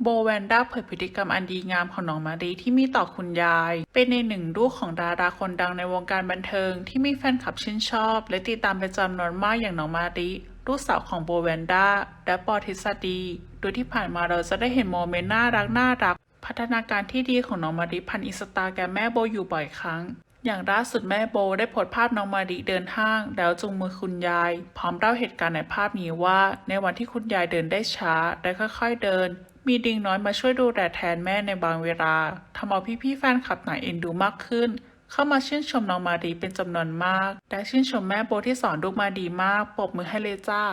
โบแวนด้าเผยพฤติกรรมอันดีงามของน้องมารีที่มีต่อคุณยาย เป็นในหนึ่งลูกของดาราคนดังในวงการบันเทิง ที่มีแฟนคลับชื่นชอบ และติดตามเป็นจำนวนมากอย่างน้องมารีลูกสาวของโบแวนด้าและปอทฤษฎี โดยที่ผ่านมาเราจะได้เห็นโมเมนต์น่ารักน่ารัก พัฒนาการที่ดีของน้องมารีพันอินสตาแกรมแม่โบอยู่บ่อยครั้ง อย่างล่าสุดแม่โบได้โพสต์ภาพน้องมาริเดินห้าง แล้วจูงมือคุณยาย พร้อมเล่าเหตุการณ์ในภาพนี้ว่า ในวันที่คุณยายเดินได้ช้าและค่อยๆเดิน มีดิงน้อยมาช่วยดูแลแทนแม่ในบางเวลาทำเอาพี่ๆแฟนคลับหนังเอ็นดูมากขึ้น เข้ามาชื่นชมน้องมารีเป็นจำนวนมาก และชื่นชมแม่โบที่สอนลูกมาดีมากปรบมือให้เลยจ้า